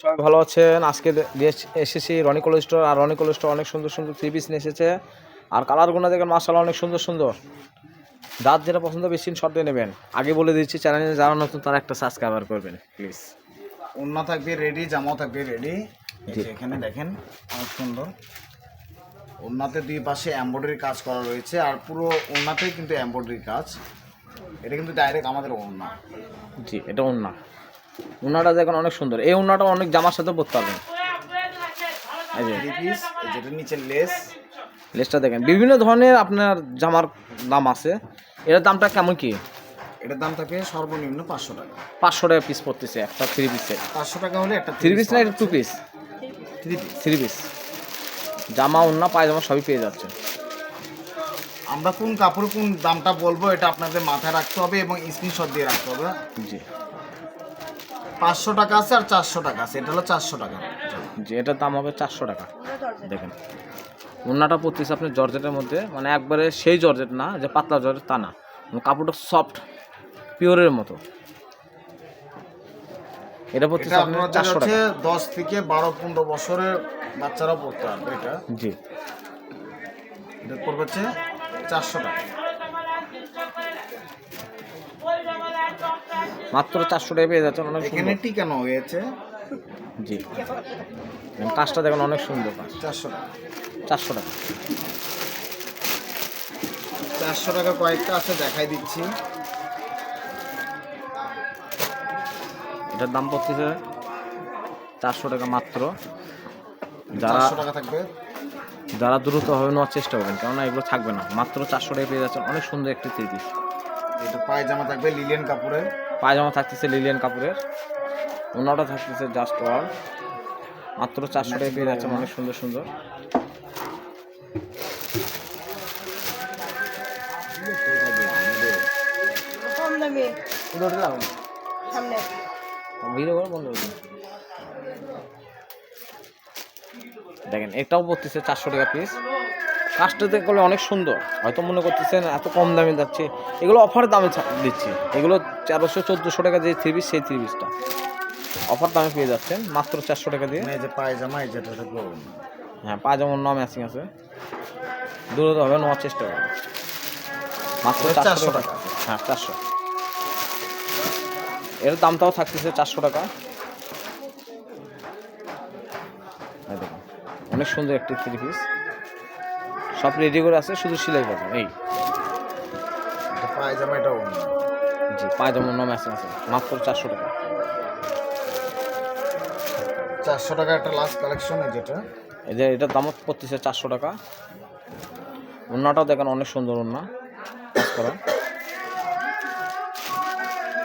সবাই ভালো আছেন? আজকে এসেছি রনি স্টোর। আর রনি স্টোর অনেক সুন্দর সুন্দর থ্রি পিস নিয়ে এসেছে। আর কালারগুলো দেখেন মাসাল অনেক সুন্দর সুন্দর। যার যেটা পছন্দ বেশি শর্টে নেবেন। আগে বলে দিচ্ছি চ্যানেলে যারা নতুন তারা একটা সাবস্ক্রাইবার করবেন প্লিজ ওড়না থাকবে রেডি জামাও থাকবে রেডি এখানে দেখেন অনেক সুন্দর। ওড়নাতে দুই পাশে এমব্রয়ডারি কাজ করা রয়েছে। আর পুরো ওড়নাতেই কিন্তু এমব্রয়ডারি কাজ। এটা কিন্তু ডাইরেক্ট আমাদের ওড়না। জি এটা উন্না উন্নাটা দেখেন অনেক সুন্দর। এই উনাটা অনেক জামার সাথে পরতে পারবেন। লেসটা দেখেন বিভিন্ন ধরনের আপনার জামার দাম আছে। এটার দামটা কেমন কি? এটার দাম থাকবে সর্বনিম্ন পাঁচশো টাকা। পাঁচশো টাকা পিস পড়তেছে একটা থ্রি পিসের পাঁচশো টাকা হলে একটা থ্রি পিস না এটা two piece three piece three piece জামা উন্না পায়জামা সবই পেয়ে যাচ্ছে। আমরা কোন কাপড় কোন দামটা বলব এটা আপনাদের মাথায় রাখতে হবে এবং স্ক্রিনশট দিয়ে রাখতে হবে। জি। পাঁচশো টাকা আছে আর চারশো টাকা আছে। এটা হলো চারশো টাকা। জি এটার দাম হবে চারশো টাকা। দেখেন। উন্নাটা পড়তেছে আপনার জর্জেটের মধ্যে মানে একবারে সেই জর্জেট না যে পাতলা জর্জেট তা না। মানে কাপড়টা সফট পিওরের মতো। এটা পড়তেছে আপনার চারশো টাকা। দশ থেকে বারো পনেরো বছরের বাচ্চারাও পড়তে পারবে এটা। জি। এটা পড়বে হচ্ছে চারশো টাকা। মাত্র চারশো টাকা পেয়ে যাচ্ছেন অনেক এখানে টিকানো হয়েছে। জি। কাজটা দেখেন অনেক সুন্দর কাজ। চারশো টাকা। চারশো টাকা। চারশো টাকা কয়েকটা আছে দেখাই দিচ্ছি। এটার দাম পড়তেছে চারশো টাকা মাত্র। যারা টাকা থাকবে। যারা দ্রুত হবে নেওয়ার চেষ্টা করবেন কেননা এগুলো থাকবে না। মাত্র চারশো টাকা পেয়ে যাচ্ছেন অনেক সুন্দর একটি থ্রি পিস এটা পায়জামা থাকবে লিলিয়ান কাপড়ের। পায়জামা থাকতেছে লিলিয়ান কাপড়ের অন্যটা থাকতেছে জাস্ট ওয়াল মাত্র চারশো টাকা পেয়ে যাচ্ছে অনেক সুন্দর সুন্দর। দেখেন এটাও পড়তেছে চারশো টাকা পিস কাজটাতে করলে অনেক সুন্দর। হয়তো মনে করতেছেন এত কম দামে যাচ্ছে। এগুলো অফার দামে দিচ্ছি। এগুলো তেরোশো চোদ্দোশো টাকা যে থ্রি পিস সেই থ্রি পিসটা অফার দামে পেয়ে যাচ্ছেন মাত্র চারশো টাকা দিয়ে। এই যে পায়জামা এই যেটা। হ্যাঁ পায়জামার নাম ম্যাচিং আছে। দূরত হবে নেওয়ার চেষ্টা করবে মাত্র চারশো টাকা। হ্যাঁ চারশো। এর দামটাও থাকতেছে চারশো টাকা। অনেক সুন্দর একটি থ্রি পিস সব রেডি করে আছে শুধু সেলাই করবেন এই। এটা পায়জামা জি পায়জামার নাম ম্যাচিং আছে মাত্র চারশো টাকা। চারশো টাকা একটা লাস্ট কালেকশন এই যেটা। এই যে এটার দাম পড়তেছে চারশো টাকা। ওড়নাটাও দেখেন অনেক সুন্দর কাজ করা।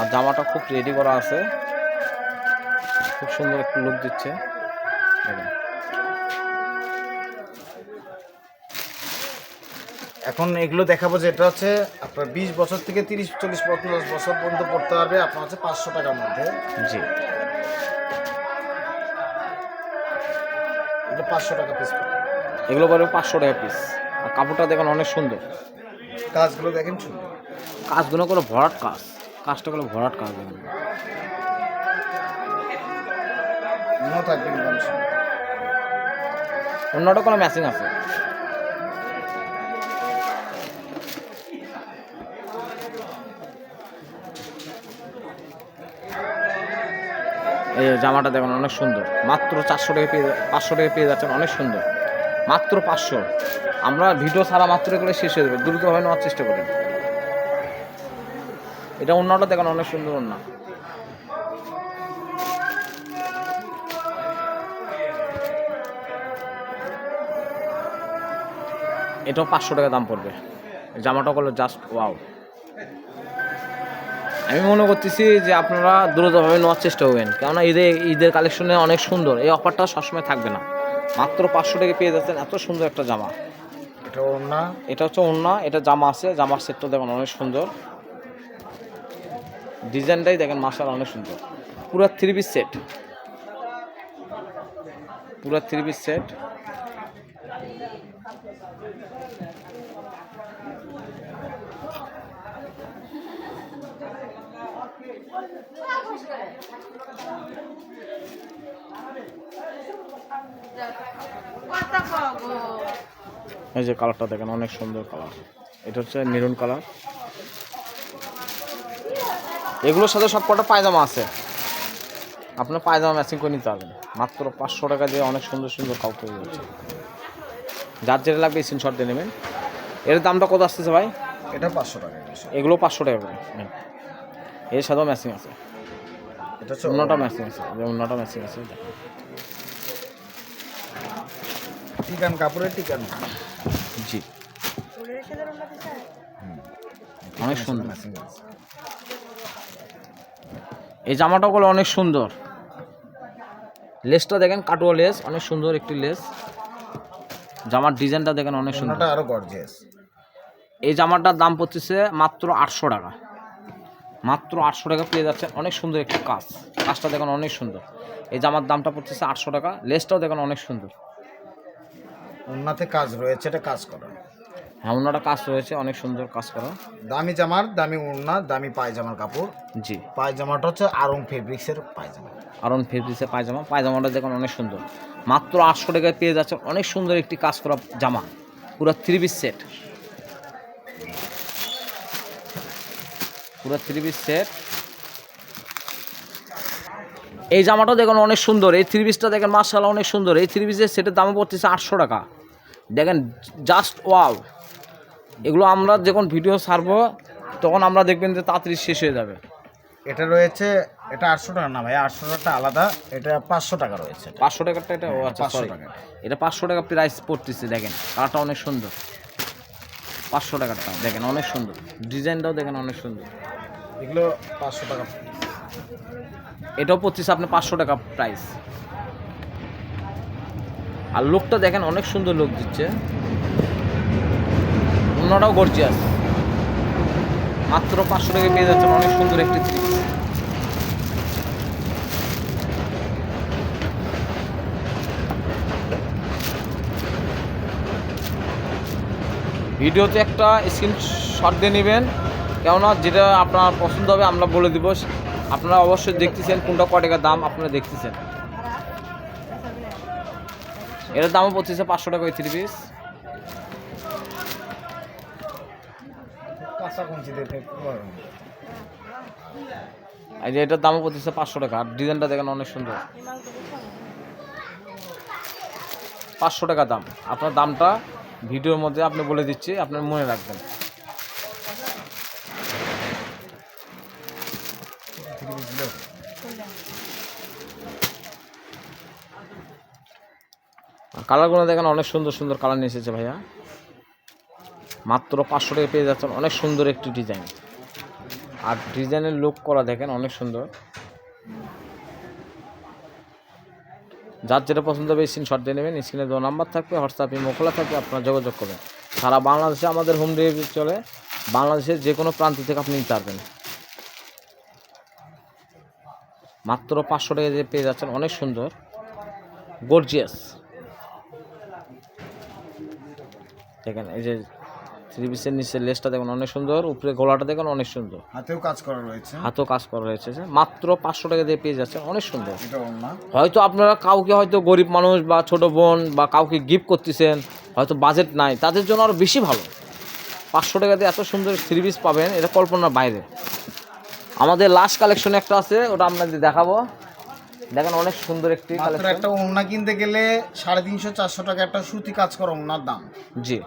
আর জামাটা খুব রেডি করা আছে। খুব সুন্দর একটু লুক দিচ্ছে। দেখেন। এখন এগুলো দেখাবো যে এটা হচ্ছে আপনার বিশ বছর থেকে তিরিশ চল্লিশ পঞ্চাশ বছর পর্যন্ত পড়তে পারবে আপনার হচ্ছে পাঁচশো টাকার মধ্যে। জি। এটা পাঁচশো টাকা পিস এগুলো পরে পাঁচশো টাকা পিস আর কাপড়টা দেখেন অনেক সুন্দর। কাজগুলো দেখেন সুন্দর। কাজগুলো করে ভরাট কাজ। কাজটা করে ভরাট কাজ দেখেন। থাকবে। অন্যটা কোনো ম্যাচিং আছে? এই জামাটা দেখুন, অনেক সুন্দর। মাত্র চারশো টাকা পেয়ে পাঁচশো টাকা পেয়ে যাচ্ছেন, অনেক সুন্দর। মাত্র পাঁচশো। আমরা ভিডিও ছাড়া মাত্র করে শেষ হয়ে যাবে। দ্রুতভাবে নেওয়ার চেষ্টা করি এটা অন্যটা দেখুন, অনেক সুন্দর অন্য এটাও পাঁচশো টাকা দাম পড়বে। জামাটা করলে জাস্ট ওয়াও আমি মনে করতেছি যে আপনারা দ্রুতভাবে নেওয়ার চেষ্টা করবেন কেননা ঈদে, ঈদের কালেকশনে অনেক সুন্দর। এই অফারটা সবসময় থাকবে না। মাত্র পাঁচশো টাকা পেয়ে যাচ্ছেন এত সুন্দর একটা জামা। এটা ওড়না, এটা হচ্ছে অন্য এটা জামা আছে জামার সেটটা দেখেন অনেক সুন্দর। ডিজাইনটাই দেখেন মাসাল অনেক সুন্দর। পুরো থ্রি পিস সেট পুরো থ্রি পিস সেট এই যে কালারটা দেখেন অনেক সুন্দর কালার। এটা হচ্ছে মেরুন কালার। এগুলোর সাথে সব কটা পায়জামা আছে। আপনার পায়জামা ম্যাচিং করে নিতে পারবেন। মাত্র পাঁচশো টাকা দিয়ে অনেক সুন্দর সুন্দর তৈরি হচ্ছে। যার যেটা লাগবে স্ক্রিনশট দিয়ে নেবেন। এর দামটা কত আসতেছে ভাই? এটা পাঁচশো টাকা এগুলো। এগুলো পাঁচশো টাকা করে। হুম। এর সাথেও ম্যাচিং আছে। এটা হচ্ছে অন্যটা ম্যাচিং আছে। অন্যটা ম্যাচিং আছে। টিকান কাপড়ের টিকান জি। অনেক সুন্দর। এই জামাটাগুলো অনেক সুন্দর। লেসটা দেখেন কাটুয়া লেস অনেক সুন্দর একটি লেস। জামার ডিজাইনটা দেখেন অনেক সুন্দর। আরও গর্জিয়াস এই জামাটার দাম পড়তেছে মাত্র আটশো টাকা। মাত্র আটশো টাকা পেয়ে যাচ্ছে অনেক সুন্দর একটি কাজ। কাজটা দেখেন অনেক সুন্দর। এই জামার দামটা পড়তেছে আটশো টাকা। লেসটাও দেখেন অনেক সুন্দর। ওনাতে কাজ রয়েছে এটা কাজ করা। হ্যাঁ কাজ রয়েছে অনেক সুন্দর কাজ করা। দামি জামার দামি ওড়না দামি পায়জামার কাপড়। জি। পায়জামাটা হচ্ছে আরং ফেব্রিক্সের পায়জামা। আরন ফেব্রিক্সের পায়জামা পায়জামাটা দেখুন অনেক সুন্দর। মাত্র আটশো টাকায় পেয়ে যাচ্ছে অনেক সুন্দর একটি কাজ করা জামা। পুরো থ্রি পিস সেট। পুরো থ্রি পিস সেট। এই জামাটা দেখুন অনেক সুন্দর এই থ্রি পিসটা দেখেন মার্শাল্লাহ অনেক সুন্দর। এই থ্রি পিসের সেটের দামও পড়তেছে আটশো টাকা। দেখেন জাস্ট ওয়াও এগুলো আমরা যখন ভিডিও ছাড়বো তখন আমরা দেখবেন যে তাড়াতাড়ি শেষ হয়ে যাবে। এটা রয়েছে এটা আটশো টাকা না ভাই আটশো টাকাটা আলাদা এটা পাঁচশো টাকা রয়েছে পাঁচশো টাকারটা এটা ও আচ্ছা 500 সরি টাকা। এটা পাঁচশো টাকা প্রাইস পড়তেছে দেখেন কালারটা অনেক সুন্দর। পাঁচশো টাকারটা দেখেন অনেক সুন্দর। ডিজাইনটাও দেখেন অনেক সুন্দর। এগুলো পাঁচশো টাকা। এটাও পড়তেছে আপনার পাঁচশো টাকা প্রাইস আর লোকটা দেখেন, অনেক সুন্দর লোক দিচ্ছে। অন্যটাও গর্জিয়াস মাত্র পাঁচশো টাকা পেয়ে যাচ্ছেন, অনেক সুন্দর একটি থ্রি ভিডিওতে একটা স্ক্রিনশট দিয়ে নেবেন। কেননা যেটা আপনার পছন্দ হবে, আমরা বলে দিব। আপনারা অবশ্যই দেখতেছেন কোনটা ক টাকা দাম, আপনারা দেখতেছেন। এটার দামও পড়তেছে পাঁচশো টাকা ওই থ্রি পিস এই যে এটার দামও পড়তেছে পাঁচশো টাকা আর ডিজাইনটা দেখেন অনেক সুন্দর। পাঁচশো টাকা দাম। আপনার দামটা ভিডিওর মধ্যে আপনি বলে দিচ্ছি আপনার মনে রাখবেন। কালারগুলো দেখেন, অনেক সুন্দর সুন্দর কালার নিয়ে এসেছে ভাইয়া। মাত্র পাঁচশো টাকা পেয়ে যাচ্ছেন, অনেক সুন্দর একটি ডিজাইন। আর ডিজাইনের লুক করা দেখেন, অনেক সুন্দর। যার যেটা পছন্দ হবে স্ক্রিনশট দিয়ে নেবেন স্ক্রিনে দু নাম্বার থাকবে হোয়াটসঅ্যাপে মোকলা থাকবে, আপনারা যোগাযোগ করবেন। সারা বাংলাদেশে, আমাদের হোম ডেলিভারি চলে। বাংলাদেশের যে কোনো প্রান্ত থেকে আপনি নিতে পারবেন। মাত্র পাঁচশো টাকা দিয়ে পেয়ে যাচ্ছেন, অনেক সুন্দর। গর্জিয়াস দেখেন এই যে থ্রি পিসের নিচের লেসটা দেখুন অনেক সুন্দর উপরে গলাটা দেখুন অনেক সুন্দর। হাতেও কাজ করা রয়েছে। হাতও কাজ করা রয়েছে মাত্র পাঁচশো টাকা দিয়ে পেয়ে যাচ্ছে অনেক সুন্দর। হয়তো আপনারা কাউকে হয়তো গরিব মানুষ বা ছোট বোন বা কাউকে গিফট করতেছেন হয়তো বাজেট নাই তাদের জন্য আরও বেশি ভালো। পাঁচশো টাকা দিয়ে এত সুন্দর থ্রি পিস পাবেন এটা কল্পনার বাইরে। আমাদের লাস্ট কালেকশন একটা আছে ওটা আপনাদের দেখাবো। দেখেন অনেক সুন্দর একটি মাত্র একটা ওড়না কিনতে গেলে সাড়ে তিনশো চারশো টাকা একটা সুতি কাজ করা ওড়নার দাম। জি।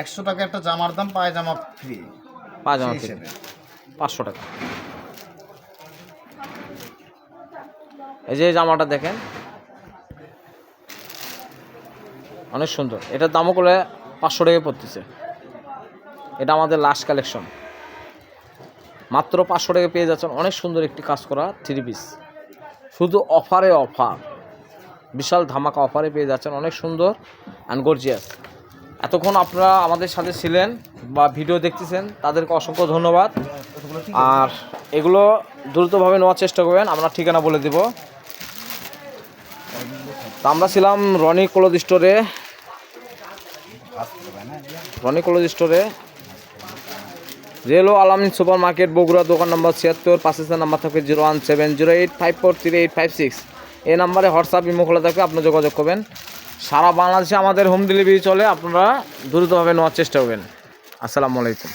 একশো টাকা একটা জামার দাম পায়জামা ফ্রি সেই থেকে হিসেবে। পাঁচশো টাকা। এই যে জামাটা দেখেন। অনেক সুন্দর। এটার দামও করে পাঁচশো টাকা পড়তেছে। এটা আমাদের লাস্ট কালেকশন মাত্র পাঁচশো টাকা পেয়ে যাচ্ছেন। অনেক সুন্দর একটি কাজ করা থ্রি পিস শুধু অফারে অফার। বিশাল ধামাকা অফারে পেয়ে যাচ্ছেন, অনেক সুন্দর অ্যান্ড গর্জিয়াস এতক্ষণ আপনারা আমাদের সাথে ছিলেন বা ভিডিও দেখতেছেন, তাদেরকে অসংখ্য ধন্যবাদ। আর এগুলো দ্রুতভাবে নেওয়ার চেষ্টা করবেন, আমরা ঠিকানা বলে দেব। তা আমরা ছিলাম রনি ক্লোথ স্টোরে। রনি ক্লোথ স্টোরে রেলো আলামিন সুপার মার্কেট বগুড়া দোকান নম্বর ছিয়াত্তর পাঁচের নাম্বার থাকবে zero one seven zero eight five four three eight five six. এই নাম্বারে হোয়াটসঅ্যাপ, ইমো খোলা থাকবে আপনি যোগাযোগ করবেন। সারা বাংলাদেশে আমাদের হোম ডেলিভারি চলে, আপনারা দ্রুতভাবে নেওয়ার চেষ্টা করবেন। আসসালামু আলাইকুম।